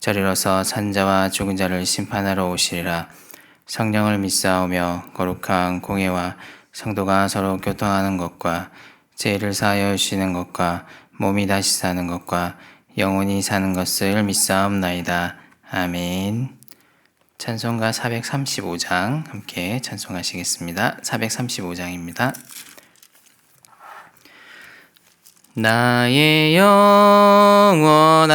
저리로서 산자와 죽은 자를 심판하러 오시리라. 성령을 믿사오며 거룩한 공예와 성도가 서로 교통하는 것과 죄를 사하여 주시는 것과 몸이 다시 사는 것과 영원히 사는 것을 믿사옵나이다. 아멘. 찬송가 435장 함께 찬송하시겠습니다. 435장입니다. 나의 영원하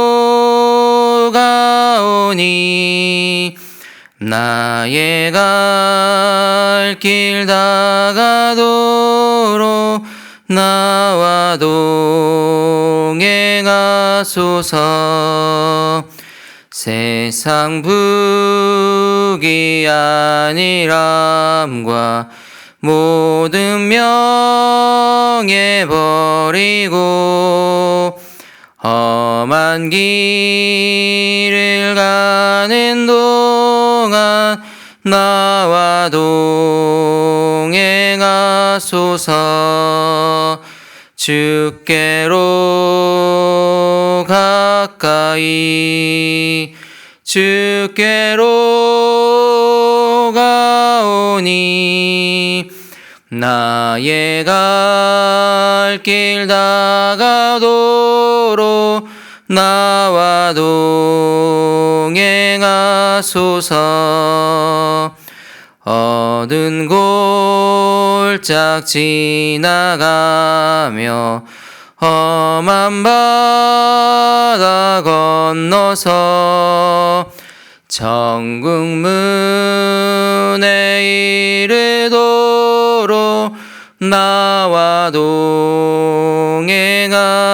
가오니 나의 갈 길 다가도록 나와 동행하소서. 세상 부귀아니람과 모든 명예 버리고 험한 길을 가는 동안 나와 동행하소서. 주께로 가까이. 주께로 가오니 나의 갈 길 다가도 록 나와 동행하소서. 어두운 골짝 지나가며 험한 바다 건너서 천국 문에 이르도록 나와 동행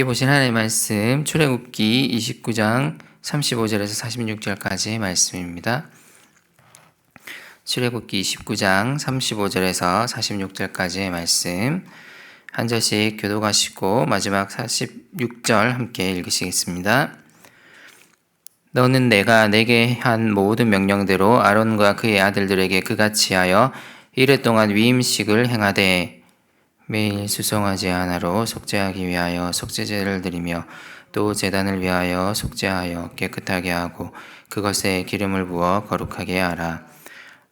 함께 보신 하나님의 말씀 출애굽기 29장 35절에서 46절까지의 말씀입니다. 출애굽기 29장 35절에서 46절까지의 말씀 한 절씩 교도가시고 마지막 46절 함께 읽으시겠습니다. 너는 내가 내게 한 모든 명령대로 아론과 그의 아들들에게 그같이 하여 이래 동안 위임식을 행하되 매일 수송아지 하나로 속죄하기 위하여 속죄제를 드리며 또 제단을 위하여 속죄하여 깨끗하게 하고 그것에 기름을 부어 거룩하게 하라.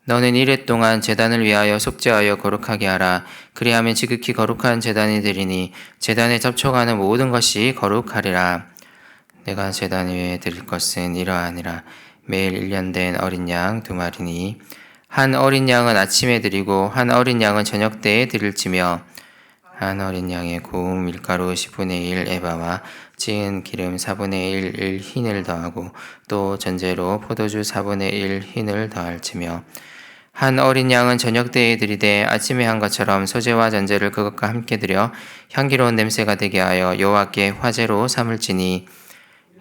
너는 이래 동안 제단을 위하여 속죄하여 거룩하게 하라. 그리하면 지극히 거룩한 제단이 되리니 제단에 접촉하는 모든 것이 거룩하리라. 내가 제단 위에 드릴 것은 이러하니라. 매일 1년 된 어린 양 두 마리니 한 어린 양은 아침에 드리고 한 어린 양은 저녁 때에 드릴지며 한 어린 양의 고운 밀가루 10분의 1 에바와 찌은 기름 4분의 1, 1 흰을 더하고 또 전제로 포도주 4분의 1 흰을 더할지며 한 어린 양은 저녁 때에 드리되 아침에 한 것처럼 소재와 전제를 그것과 함께 드려 향기로운 냄새가 되게 하여 여호와께 화제로 삼을지니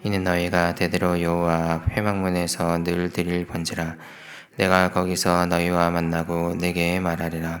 이는 너희가 대대로 여호와 앞 회막문에서 늘 드릴 번지라. 내가 거기서 너희와 만나고 내게 말하리라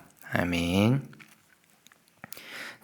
아멘.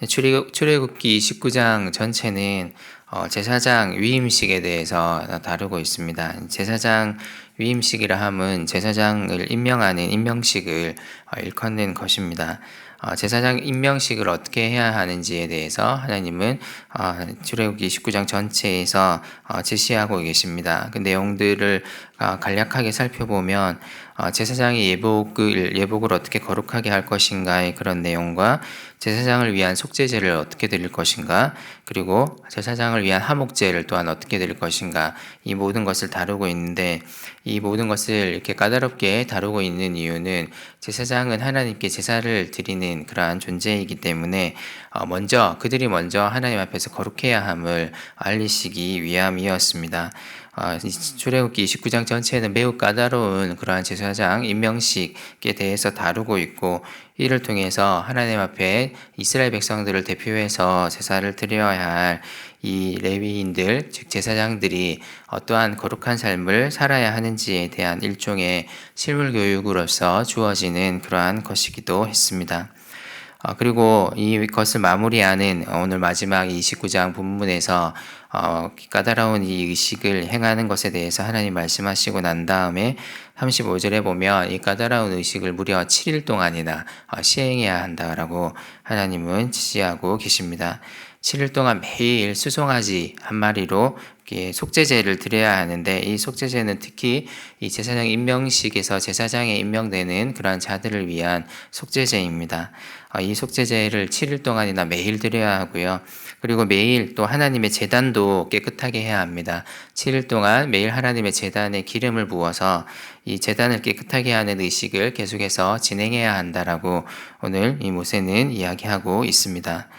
출애굽, 출애굽기 19장 전체는 어, 제사장 위임식에 대해서 다루고 있습니다. 제사장 위임식이라 함은 제사장을 임명하는 임명식을 어, 일컫는 것입니다. 어, 제사장 임명식을 어떻게 해야 하는지에 대해서 하나님은 어, 출애굽기 19장 전체에서 어, 제시하고 계십니다. 그 내용들을 어, 간략하게 살펴보면 어, 제사장이 예복을 예복을 어떻게 거룩하게 할 것인가의 그런 내용과 제사장을 위한 속죄제를 어떻게 드릴 것인가 그리고 제사장을 위한 하목제를 또한 어떻게 드릴 것인가 이 모든 것을 다루고 있는데 이 모든 것을 이렇게 까다롭게 다루고 있는 이유는 제사장은 하나님께 제사를 드리는 그러한 존재이기 때문에 어, 먼저 그들이 먼저 하나님 앞에서 거룩해야 함을 알리시기 위함이었습니다. 아, 출애굽기 29장 전체는 매우 까다로운 그러한 제사장 임명식에 대해서 다루고 있고 이를 통해서 하나님 앞에 이스라엘 백성들을 대표해서 제사를 드려야 할 이 레위인들 즉 제사장들이 어떠한 거룩한 삶을 살아야 하는지에 대한 일종의 실물 교육으로서 주어지는 그러한 것이기도 했습니다. 어, 그리고 이것을 마무리하는 오늘 마지막 29장 본문에서 어, 까다로운 이 의식을 행하는 것에 대해서 하나님 말씀하시고 난 다음에 35절에 보면 이 까다로운 의식을 무려 7일 동안이나 어, 시행해야 한다라고 하나님은 지시하고 계십니다. 7일 동안 매일 수송아지 한 마리로 속죄제를 드려야 하는데 이 속죄제는 특히 이 제사장 임명식에서 제사장에 임명되는 그러한 자들을 위한 속죄제입니다. 어, 이 속죄제를 7일 동안이나 매일 드려야 하고요. 그리고 매일 또 하나님의 재단도 깨끗하게 해야 합니다. 7일 동안 매일 하나님의 재단에 기름을 부어서 이 재단을 깨끗하게 하는 의식을 계속해서 진행해야 한다라고 오늘 이 모세는 이야기하고 있습니다.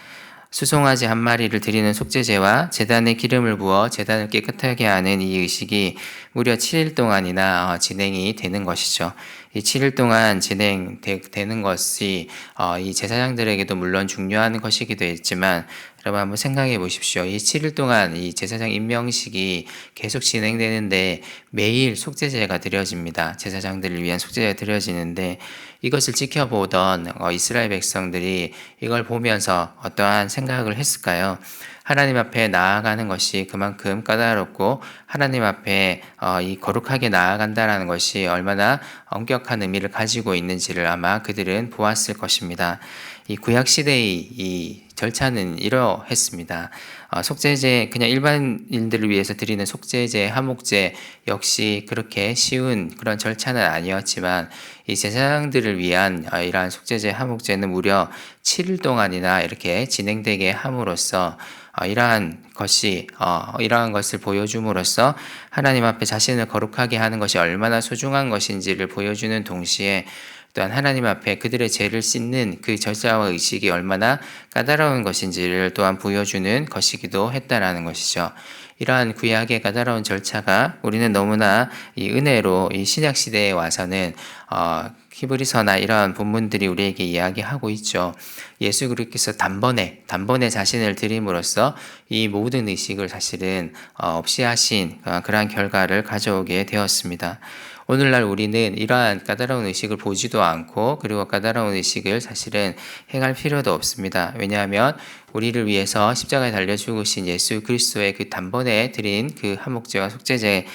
수송아지 한 마리를 드리는 속죄제와 재단에 기름을 부어 재단을 깨끗하게 하는 이 의식이 무려 7일 동안이나 어, 진행이 되는 것이죠. 이 7일 동안 진행되는 것이 어, 이 제사장들에게도 물론 중요한 것이기도 했지만 여러분 한번 생각해 보십시오. 이 7일 동안 이 제사장 임명식이 계속 진행되는데 매일 속죄제가 드려집니다. 제사장들을 위한 속죄제가 드려지는데 이것을 지켜보던 어, 이스라엘 백성들이 이걸 보면서 어떠한 생각을 했을까요? 하나님 앞에 나아가는 것이 그만큼 까다롭고 하나님 앞에 어, 이 거룩하게 나아간다라는 것이 얼마나 엄격한 의미를 가지고 있는지를 아마 그들은 보았을 것입니다. 이 구약 시대의 이 절차는 이러했습니다. 어, 속죄제 그냥 일반인들을 위해서 드리는 속죄제, 하목제 역시 그렇게 쉬운 그런 절차는 아니었지만 이 제사장들을 위한 어, 이러한 속죄제, 하목제는 무려 7일 동안이나 이렇게 진행되게 함으로써 어, 이러한 것이 어, 이러한 것을 보여줌으로써 하나님 앞에 자신을 거룩하게 하는 것이 얼마나 소중한 것인지를 보여주는 동시에 또한 하나님 앞에 그들의 죄를 씻는 그 절차와 의식이 얼마나 까다로운 것인지를 또한 보여주는 것이기도 했다라는 것이죠. 이러한 구약의 까다로운 절차가 우리는 너무나 이 은혜로 이 신약 시대에 와서는 어, 히브리서나 이러한 본문들이 우리에게 이야기하고 있죠. 예수 그리스도께서 단번에 단번에 자신을 드림으로써 이 모든 의식을 사실은 어, 없이 하신 어, 그러한 결과를 가져오게 되었습니다. 오늘날 우리는 이러한 까다로운 의식을 보지도 않고 그리고 까다로운 의식을 사실은 행할 필요도 없습니다. 왜냐하면 우리를 위해서 십자가에 달려 죽으신 예수 그리스도의 그 단번에 드린 그 한목제와 속죄제의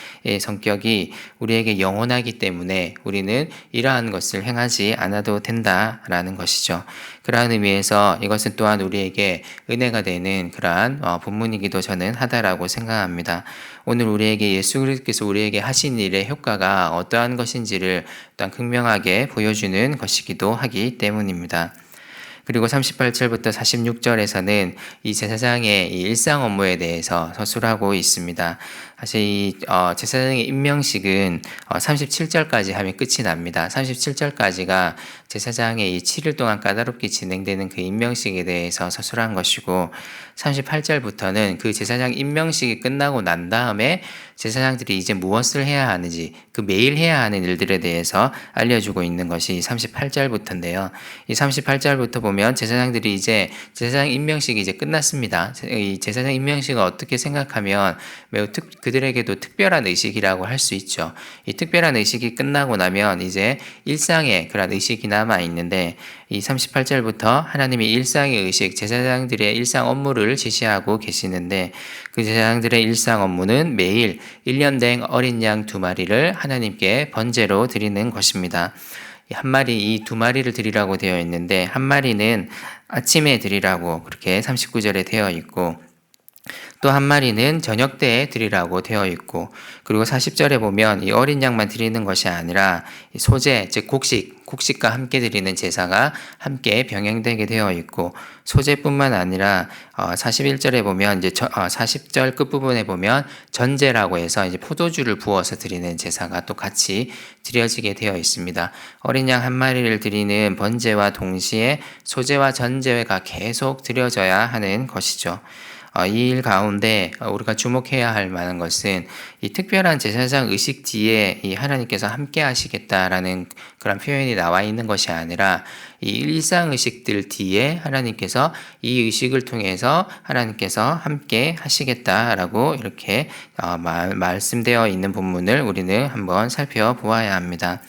성격이 우리에게 영원하기 때문에 우리는 이러한 것을 행하지 않아도 된다라는 것이죠. 그러한 의미에서 이것은 또한 우리에게 은혜가 되는 그러한 어, 본문이기도 저는 하다라고 생각합니다. 오늘 우리에게 예수 그리스도께서 우리에게 하신 일의 효과가 어떠한 것인지를 또한 극명하게 보여주는 것이기도 하기 때문입니다. 그리고 38절부터 46절에서는 이 제사장의 이 일상 업무에 대해서 서술하고 있습니다. 사실 이 어, 제사장의 임명식은 어, 37절까지 하면 끝이 납니다. 37절까지가 제사장의 이 7일 동안 까다롭게 진행되는 그 임명식에 대해서 서술한 것이고 38절부터는 그 제사장 임명식이 끝나고 난 다음에 제사장들이 이제 무엇을 해야 하는지 그 매일 해야 하는 일들에 대해서 알려주고 있는 것이 38절부터인데요. 이 38절부터 보면 제사장들이 이제 제사장 임명식이 이제 끝났습니다. 이 제사장 임명식을 어떻게 생각하면 매우 특, 그 들에게도 특별한 의식이라고 할 수 있죠. 이 특별한 의식이 끝나고 나면 이제 일상의 그런 의식이 남아 있는데 이 38절부터 하나님이 일상의 의식, 제사장들의 일상 업무를 지시하고 계시는데 그 제사장들의 일상 업무는 매일 1년 된 어린 양 두 마리를 하나님께 번제로 드리는 것입니다. 한 마리, 이 두 마리를 드리라고 되어 있는데 한 마리는 아침에 드리라고 그렇게 39절에 되어 있고 또 한 마리는 저녁 때에 드리라고 되어 있고 그리고 40절에 보면 이 어린 양만 드리는 것이 아니라 소재 즉 곡식 곡식과 함께 드리는 제사가 함께 병행되게 되어 있고 소재뿐만 아니라 41절에 보면 이제 40절 끝부분에 보면 전제라고 해서 이제 포도주를 부어서 드리는 제사가 또 같이 드려지게 되어 있습니다. 어린 양 한 마리를 드리는 번제와 동시에 소재와 전제가 계속 드려져야 하는 것이죠. 어, 이일 가운데 우리가 주목해야 할 만한 것은 이 특별한 제사장 의식 뒤에 이 하나님께서 함께 하시겠다라는 그런 표현이 나와 있는 것이 아니라 이 일상 의식들 뒤에 하나님께서 이 의식을 통해서 하나님께서 함께 하시겠다라고 이렇게 어, 말, 말씀되어 있는 본문을 우리는 한번 살펴보아야 합니다.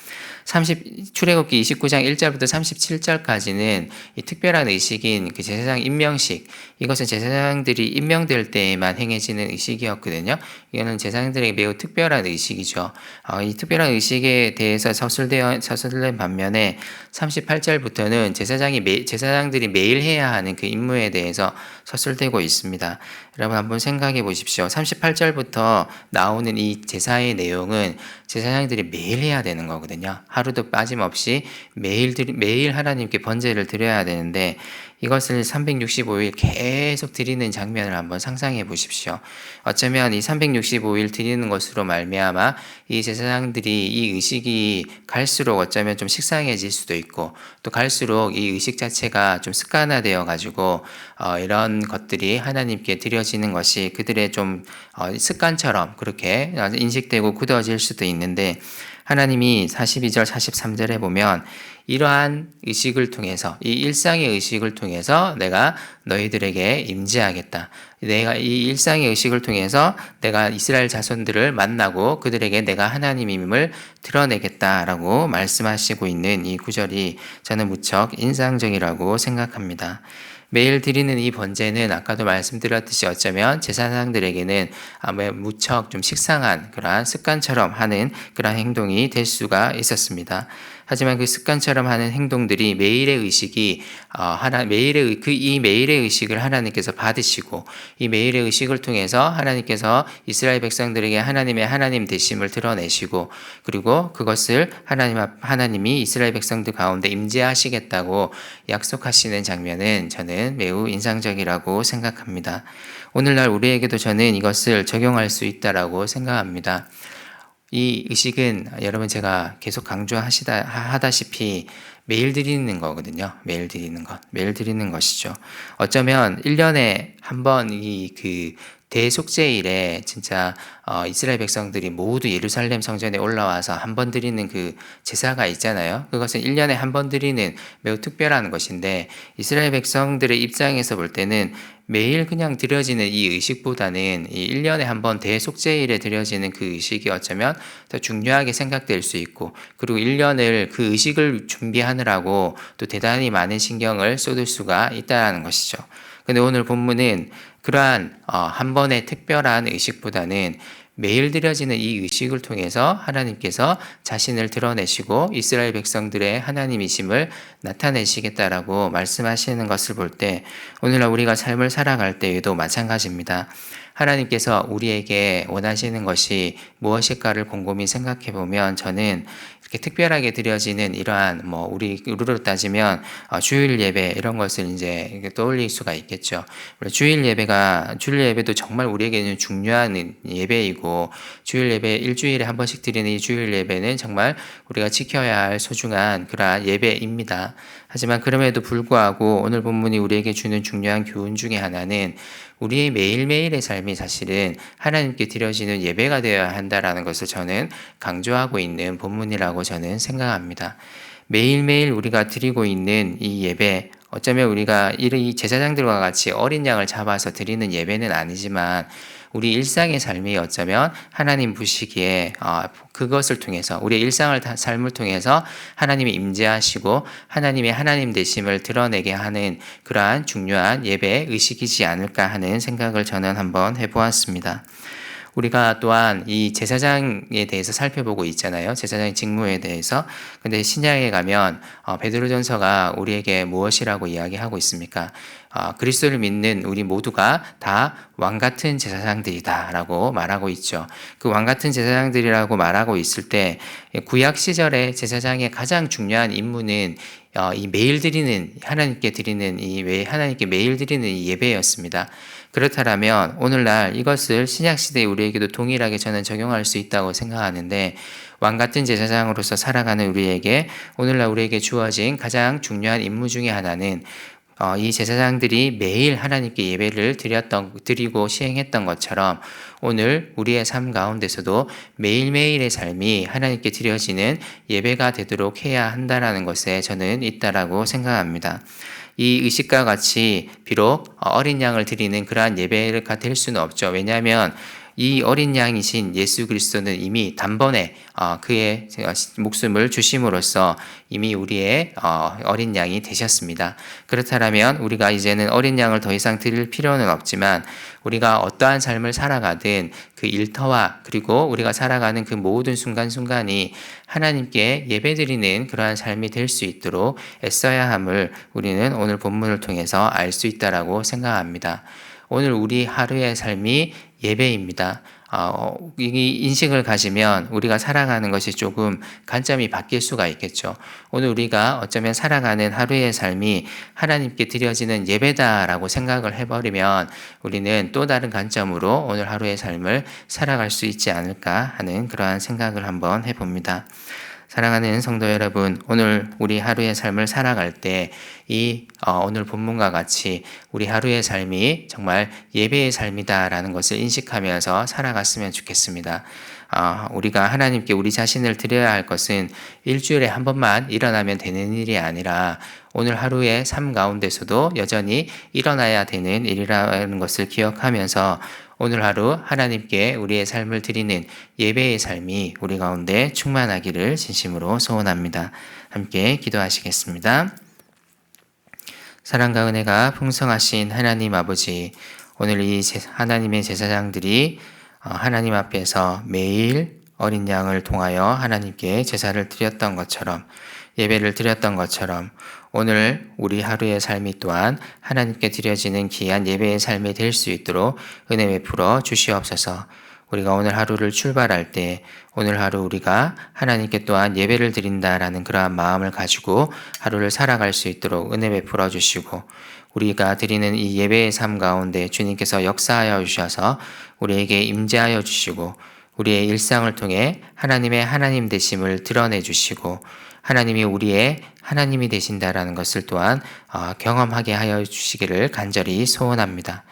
30 출애굽기 29장 1절부터 37절까지는 이 특별한 의식인 그 제사장 임명식 이것은 제사장들이 임명될 때에만 행해지는 의식이었거든요. 이거는 제사장들에게 매우 특별한 의식이죠. 어, 이 특별한 의식에 대해서 서술되어 서술된 반면에 38절부터는 제사장이 매, 제사장들이 매일 해야 하는 그 임무에 대해서 서술되고 있습니다. 여러분 한번 생각해 보십시오. 38절부터 나오는 이 제사의 내용은 제사장들이 매일 해야 되는 거거든요. 하루도 빠짐없이 매일 매일 하나님께 번제를 드려야 되는데 이것을 365일 계속 드리는 장면을 한번 상상해 보십시오. 어쩌면 이 365일 드리는 것으로 말미암아 이 제사장들이 이 의식이 갈수록 어쩌면 좀 식상해질 수도 있고 또 갈수록 이 의식 자체가 좀 습관화되어 가지고 어, 이런 것들이 하나님께 드려지는 것이 그들의 좀 어, 습관처럼 그렇게 인식되고 굳어질 수도 있는데 하나님이 42절 43절에 보면 이러한 의식을 통해서 이 일상의 의식을 통해서 내가 너희들에게 임재하겠다. 내가 이 일상의 의식을 통해서 내가 이스라엘 자손들을 만나고 그들에게 내가 하나님임을 드러내겠다라고 말씀하시고 있는 이 구절이 저는 무척 인상적이라고 생각합니다. 매일 드리는 이 번제는 아까도 말씀드렸듯이 어쩌면 제사장들에게는 아마 무척 좀 식상한 그러한 습관처럼 하는 그러한 행동이 될 수가 있었습니다. 하지만 그 습관처럼 하는 행동들이 매일의 의식이 어, 하나 매일의 그 이 매일의 의식을 하나님께서 받으시고 이 매일의 의식을 통해서 하나님께서 이스라엘 백성들에게 하나님의 하나님 되심을 드러내시고 그리고 그것을 하나님 하나님이 이스라엘 백성들 가운데 임재하시겠다고 약속하시는 장면은 저는 매우 인상적이라고 생각합니다. 오늘날 우리에게도 저는 이것을 적용할 수 있다라고 생각합니다. 이 의식은 여러분 제가 계속 강조하시다 하다시피 매일 드리는 거거든요. 매일 드리는 것. 매일 드리는 것이죠. 어쩌면 1년에 한 번 이 그 대속제일에 진짜 어, 이스라엘 백성들이 모두 예루살렘 성전에 올라와서 한 번 드리는 그 제사가 있잖아요. 그것은 1년에 한 번 드리는 매우 특별한 것인데 이스라엘 백성들의 입장에서 볼 때는 매일 그냥 드려지는 이 의식보다는 이 1년에 한 번 대속제일에 드려지는 그 의식이 어쩌면 더 중요하게 생각될 수 있고 그리고 1년을 그 의식을 준비하느라고 또 대단히 많은 신경을 쏟을 수가 있다는 것이죠. 근데 오늘 본문은 그러한 어, 한 번의 특별한 의식보다는 매일 드려지는 이 의식을 통해서 하나님께서 자신을 드러내시고 이스라엘 백성들의 하나님이심을 나타내시겠다라고 말씀하시는 것을 볼 때 오늘날 우리가 삶을 살아갈 때에도 마찬가지입니다. 하나님께서 우리에게 원하시는 것이 무엇일까를 곰곰이 생각해 보면 저는 이렇게 특별하게 드려지는 이러한 뭐 우리 우리로 따지면 어, 주일 예배 이런 것을 이제 떠올릴 수가 있겠죠. 주일 예배가 주일 예배도 정말 우리에게는 중요한 예배이고 주일 예배 일주일에 한 번씩 드리는 이 주일 예배는 정말 우리가 지켜야 할 소중한 그러한 예배입니다. 하지만 그럼에도 불구하고 오늘 본문이 우리에게 주는 중요한 교훈 중에 하나는 우리의 매일매일의 삶이 사실은 하나님께 드려지는 예배가 되어야 한다라는 것을 저는 강조하고 있는 본문이라고 저는 생각합니다. 매일매일 우리가 드리고 있는 이 예배, 어쩌면 우리가 이 제사장들과 같이 어린 양을 잡아서 드리는 예배는 아니지만 우리 일상의 삶이 어쩌면 하나님 보시기에 어, 그것을 통해서 우리의 일상을 삶을 통해서 하나님이 임재하시고 하나님의 하나님 되심을 드러내게 하는 그러한 중요한 예배 의식이지 않을까 하는 생각을 저는 한번 해보았습니다. 우리가 또한 이 제사장에 대해서 살펴보고 있잖아요. 제사장의 직무에 대해서. 근데 신약에 가면 어, 베드로전서가 우리에게 무엇이라고 이야기하고 있습니까? 어, 그리스도를 믿는 우리 모두가 다 왕 같은 제사장들이다라고 말하고 있죠. 그 왕 같은 제사장들이라고 말하고 있을 때 구약 시절에 제사장의 가장 중요한 임무는 어, 이 매일 드리는 하나님께 드리는 이 하나님께 매일 드리는 이 예배였습니다. 그렇다면 오늘날 이것을 신약 시대에 우리에게도 동일하게 저는 적용할 수 있다고 생각하는데 왕 같은 제사장으로서 살아가는 우리에게 오늘날 우리에게 주어진 가장 중요한 임무 중의 하나는 어, 이 제사장들이 매일 하나님께 예배를 드렸던, 드리고 시행했던 것처럼 오늘 우리의 삶 가운데서도 매일매일의 삶이 하나님께 드려지는 예배가 되도록 해야 한다라는 것에 저는 있다라고 생각합니다. 이 의식과 같이 비록 어린 양을 드리는 그러한 예배가 될 수는 없죠. 왜냐하면 이 어린 양이신 예수 그리스도는 이미 단번에 어, 그의 목숨을 주심으로써 이미 우리의 어, 어린 양이 되셨습니다. 그렇다면 우리가 이제는 어린 양을 더 이상 드릴 필요는 없지만 우리가 어떠한 삶을 살아가든 그 일터와 그리고 우리가 살아가는 그 모든 순간순간이 하나님께 예배드리는 그러한 삶이 될 수 있도록 애써야 함을 우리는 오늘 본문을 통해서 알 수 있다라고 생각합니다. 오늘 우리 하루의 삶이 예배입니다. 어, 이 인식을 가지면 우리가 살아가는 것이 조금 관점이 바뀔 수가 있겠죠. 오늘 우리가 어쩌면 살아가는 하루의 삶이 하나님께 드려지는 예배다라고 생각을 해버리면 우리는 또 다른 관점으로 오늘 하루의 삶을 살아갈 수 있지 않을까 하는 그러한 생각을 한번 해봅니다. 사랑하는 성도 여러분, 오늘 우리 하루의 삶을 살아갈 때이 어, 오늘 본문과 같이 우리 하루의 삶이 정말 예배의 삶이다라는 것을 인식하면서 살아갔으면 좋겠습니다. 어, 우리가 하나님께 우리 자신을 드려야 할 것은 일주일에 한 번만 일어나면 되는 일이 아니라 오늘 하루의 삶 가운데서도 여전히 일어나야 되는 일이라는 것을 기억하면서 오늘 하루 하나님께 우리의 삶을 드리는 예배의 삶이 우리 가운데 충만하기를 진심으로 소원합니다. 함께 기도하시겠습니다. 사랑과 은혜가 풍성하신 하나님 아버지, 오늘 이 하나님의 제사장들이 어, 하나님 앞에서 매일 어린 양을 통하여 하나님께 제사를 드렸던 것처럼 예배를 드렸던 것처럼 오늘 우리 하루의 삶이 또한 하나님께 드려지는 귀한 예배의 삶이 될 수 있도록 은혜 베풀어 주시옵소서. 우리가 오늘 하루를 출발할 때 오늘 하루 우리가 하나님께 또한 예배를 드린다라는 그러한 마음을 가지고 하루를 살아갈 수 있도록 은혜 베풀어 주시고 우리가 드리는 이 예배의 삶 가운데 주님께서 역사하여 주셔서 우리에게 임재하여 주시고 우리의 일상을 통해 하나님의 하나님 되심을 드러내 주시고 하나님이 우리의 하나님이 되신다라는 것을 또한 어, 경험하게 하여 주시기를 간절히 소원합니다.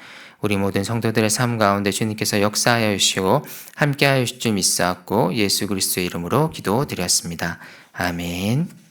우리 모든 성도들의 삶 가운데 주님께서 역사하여 주시고 함께하여 주실 줄 믿사옵고 예수 그리스도의 이름으로 기도드렸습니다. 아멘.